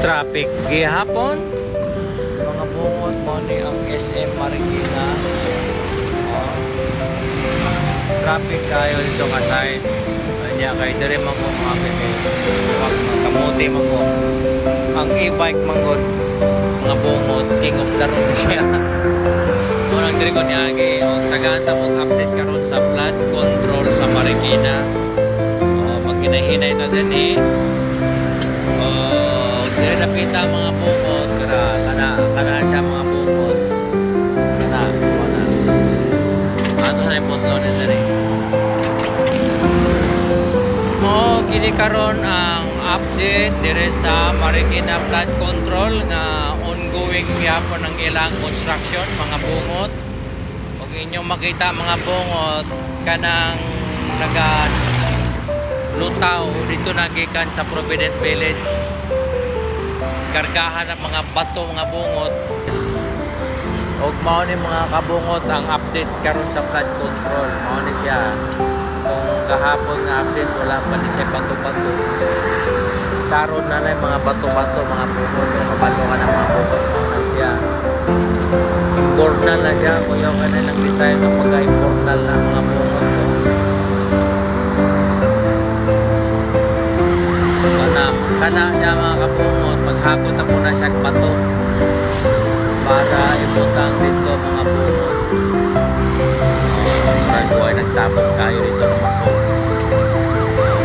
traffic. Gihapon? Mga bungot mo ni ang SM Marikina. Oh. traffic kayo dito ka side. Kanya kay dire man ko mga kay kamuti man ko ang e-bike man ko mga bungot king of the road siya. Unang dire ko niya kay oh, tagaanta mong update karon sa flood control sa Marikina. Oh, maghinay-hinay ta din eh. Oh, ang mga bukod kara kana kana siya mga bukod. Kana kana. Ato sa photo ni dire. Mo kini karon ang update dire sa Marikina flood control nga ongoing gyapon ng ilang construction mga bungot. Kung inyong makita mga bungot kanang naga lutaw dito nagikan sa Provident Village kargahan ng mga bato mga bungot. Og mao ni mga kabungot ang update karon sa flood control. Mao ni siya. Kung kahapon nga update wala pa ni siya bato-bato. Karon na na mga bato-bato mga bungot. So kabalo ka ng mga bungot mao na siya. Bornal na siya kung yung ano lang design ng pagka-bornal na mga bungot. So, kana kana siya mga kabungot maghapon na po na siya bato. Para ibutang dito mga bungot bago ay nagtapon kayo dito ng maso.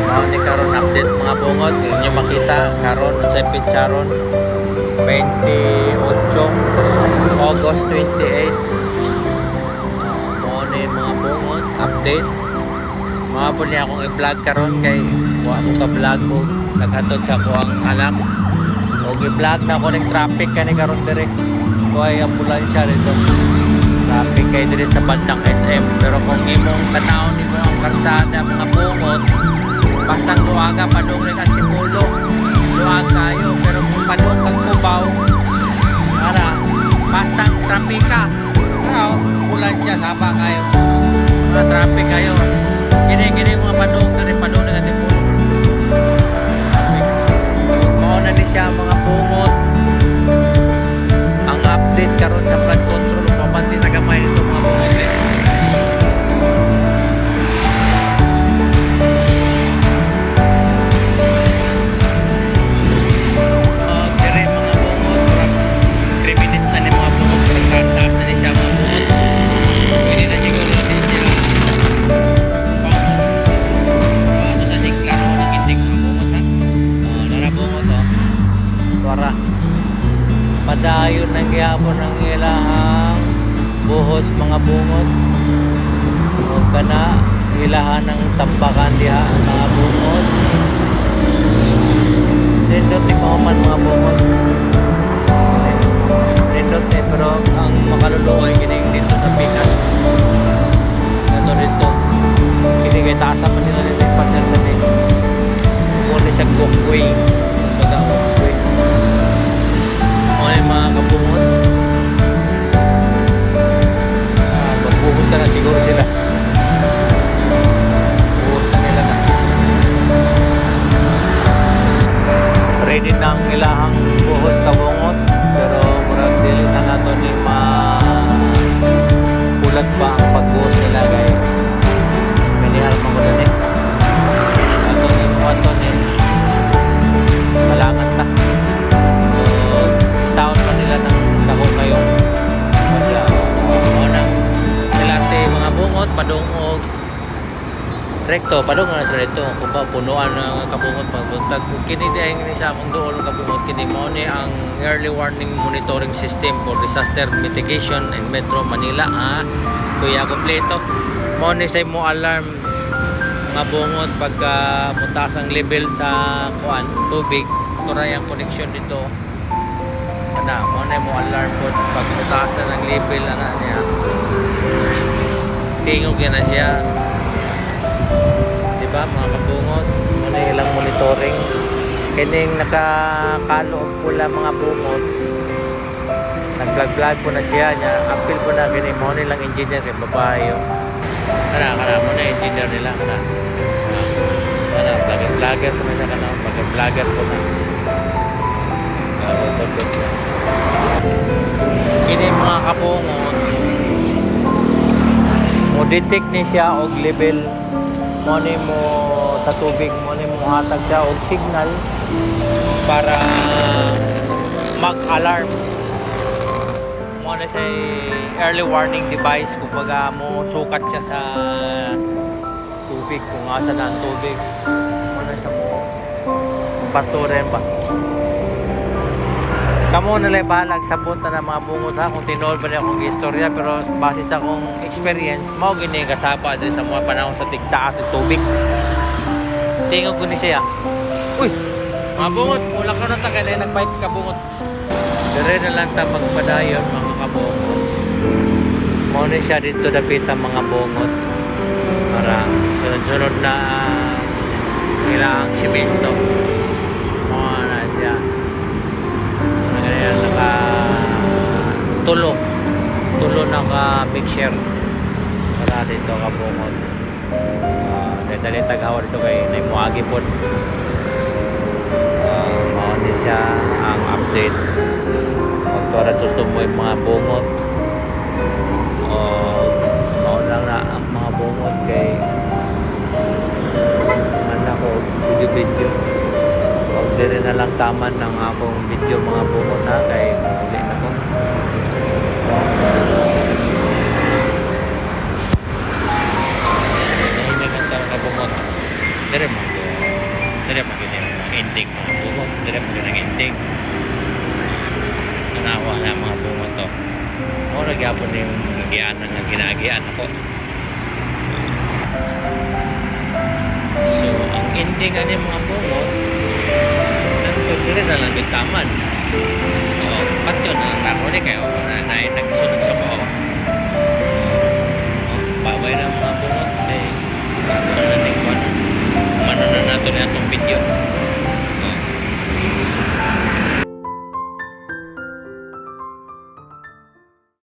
Mao ni karon update mga bungot kung inyo makita karon sa pitcharon 28 August 28 Mao ni mga bungot update. Po niya akong i-vlog karon kay wa ko ka vlog ko. Naghatod sa ko ang anak o i-vlog na ako ng traffic kani karon dire ko ambulansya dito traffic kay dire sa bandang SM pero kung imong tanaw nimo ang karsada mga bungot basta luwaga padung at tipulong luwag kayo pero kung padung kag kubaw ara basta trapika Wow, ambulansya saba kayo. Mga traffic kayo. Kini kini mga padung kani padung dengan tipulong mao na ni mga Wara. Padayon ng gihapon ng ilahang buhos mga bungot. O kana ilahan ng tambakan diha ang mga bungot. Na ang ilahang buhos kabungot. Pero murag dili na nato ni ma ulat pa ang pagbuhos nila kay kanihal mo ko din eh. Ato ni ato ni malangan ta. So, taon pa nila ng dako ngayong Masya, o nang nilarte mga bungot, padungog rekto, padungog na sa rekto kung ba punuan ng kabungot pagbuntag. Kung kini di ay sa akong doon ng kabungot kini mo ni ang early warning monitoring system for disaster mitigation in Metro Manila ah kuya kompleto. Mo ni sa mo alarm mga bungot pagka mutaas ang level sa kuan tubig. Turay ang connection dito ana mo na mo alarm po pag mutaas na ng level ana niya. Tingog na siya diba mga kabungot? Ano ilang monitoring? Kining nakakaloob pula mga bungot. Nag-vlog vlog po na siya niya. Appeal po na kining mo nilang engineer yung babae oh. yun kana kana mo na engineer nila kana kana vlogger vlogger po na siya kana vlogger vlogger po na. Kini mga kabungot. Mo detect ni siya og level mo mo sa tubig mo mo hatag siya og signal para mag-alarm. Mo na siya early warning device kumbaga mo sukat siya sa tubig kung asa na ang tubig. Mo na siya mo bato rin ba Kamo na lang balag sa punta ng mga bungot ha kung tinuod ba niya akong istorya pero base sa akong experience mao gini kasapa din sa mga panahon sa tigtaas ng tubig. Tingog ko ni siya. Uy! Mga bungot, wala ka na tagay na nagpipe ka bungot. Dire na lang ta magpadayon mga kabungot. Mao ni siya dito dapit ang mga bungot. Para sunod-sunod na kailangang simento. Mao na siya na ganyan naka tulo tulo mixer para dito ka bungod uh, dali tagawa dito kay nay muagi pod uh, mao ni siya ang update. Pag para gusto mo yung mga bungot. Mao lang na ang mga bungot kay man ako video video. Huwag din na lang taman ng akong video mga bungot ha kay hindi na ko. Dire mo. Dire mo gini ang ending mga bungot. Dire mo gini ang ending. Tanawa na mga bungot to. Mo nagyapon yung gianan nga ginagian ako. So, ang ending ani mga bungot Pwede na lang yung taman. O, patyo na lang ako ni kayo na na